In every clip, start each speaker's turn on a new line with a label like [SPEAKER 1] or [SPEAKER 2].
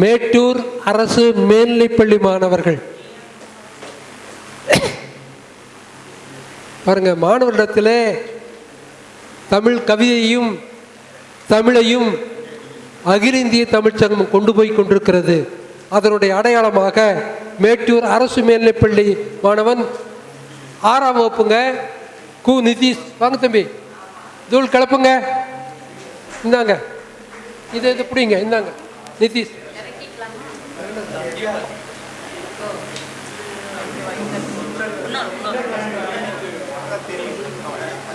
[SPEAKER 1] மேட்டூர் அரசு மேல்நிலைப்பள்ளி மாணவர்கள். பாருங்க மாணவரிடத்திலே தமிழ் கவியையும் தமிழையும் அகில இந்திய தமிழ்ச்சங்கம் கொண்டு போய் கொண்டிருக்கிறது. அதனுடைய அடையாளமாக மேட்டூர் அரசு மேல்நிலைப்பள்ளி மாணவன் ஆறாம் வகுப்புங்க கு. நிதிஷ். வாங்க தம்பி தூள் கிளப்புங்க இந்தாங்க. இது இது பிடிங்க இந்தாங்க. நிதிஷ்.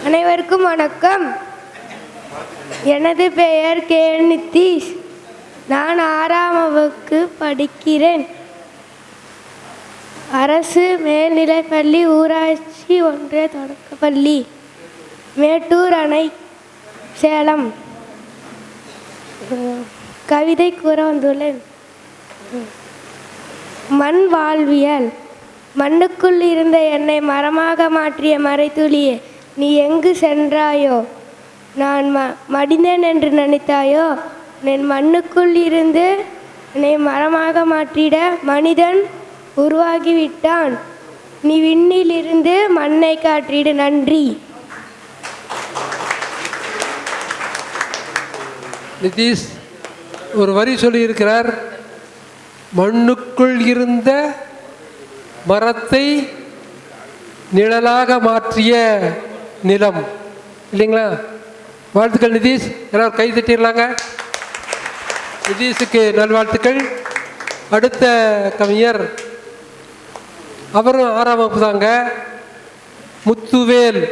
[SPEAKER 2] அனைவருக்கும் வணக்கம். எனது பெயர் கே. நித்தீஷ். நான் ஆறாம் வகுப்பு படிக்கிறேன். அரசு மேல்நிலைப்பள்ளி ஊராட்சி ஒன்றிய தொடக்கப்பள்ளி மேட்டூர் அணை சேலம். கவிதை கூற வந்துள்ளேன். மண் வாழ்வியல். மண்ணுக்குள் இருந்த என்னை மரமாக மாற்றிய மறைத்துளியே நீ எங்கு சென்றாயோ? நான் ம மடிந்தேன் என்று நினைத்தாயோ? என் மண்ணுக்குள் இருந்து என்னை மரமாக மாற்றிட மனிதன் உருவாகிவிட்டான். நீ விண்ணிலிருந்து மண்ணை காற்றிடு நன்றி.
[SPEAKER 1] நிதிஷ் ஒரு வரி சொல்லியிருக்கிறார். மண்ணுக்குள் இருந்த மரத்தை நிழலாக மாற்றிய நிலம். இல்லைங்களா? வாழ்த்துக்கள் நிதிஷ். எல்லாரும் கை தட்டிடலாங்க நிதிஷுக்கு நல்வாழ்த்துக்கள். அடுத்த கவிஞர். அவரும் ஆறாம் வகுப்பு தாங்க. முத்துவேல்.